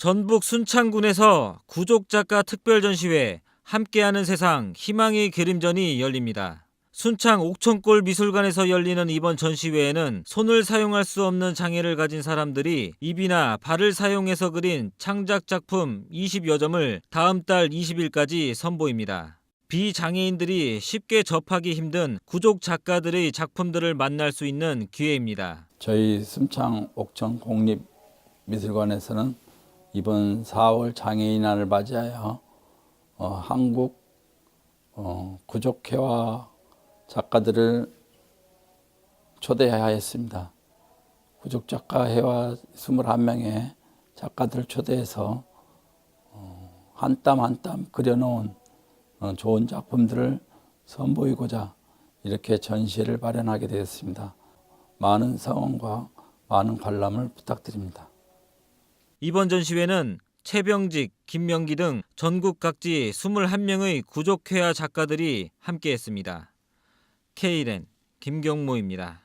전북 순창군에서 구족 작가 특별 전시회 함께하는 세상 희망의 그림전이 열립니다. 순창 옥천골 미술관에서 열리는 이번 전시회에는 손을 사용할 수 없는 장애를 가진 사람들이 입이나 발을 사용해서 그린 창작 작품 20여 점을 다음 달 20일까지 선보입니다. 비장애인들이 쉽게 접하기 힘든 구족 작가들의 작품들을 만날 수 있는 기회입니다. 저희 순창 옥천 공립 미술관에서는 이번 4월 장애인날을 맞이하여 어, 한국 어, 구족회화 작가들을 초대하였습니다. 구족 작가 회화 21명의 작가들을 초대해서 어, 한땀 한 땀 그려놓은 어, 좋은 작품들을 선보이고자 이렇게 전시회를 마련하게 되었습니다. 많은 성원과 많은 관람을 부탁드립니다. 이번 전시회는 최병직, 김명기 등 전국 각지 21명의 구족회화 작가들이 함께했습니다. K랜 김경모입니다.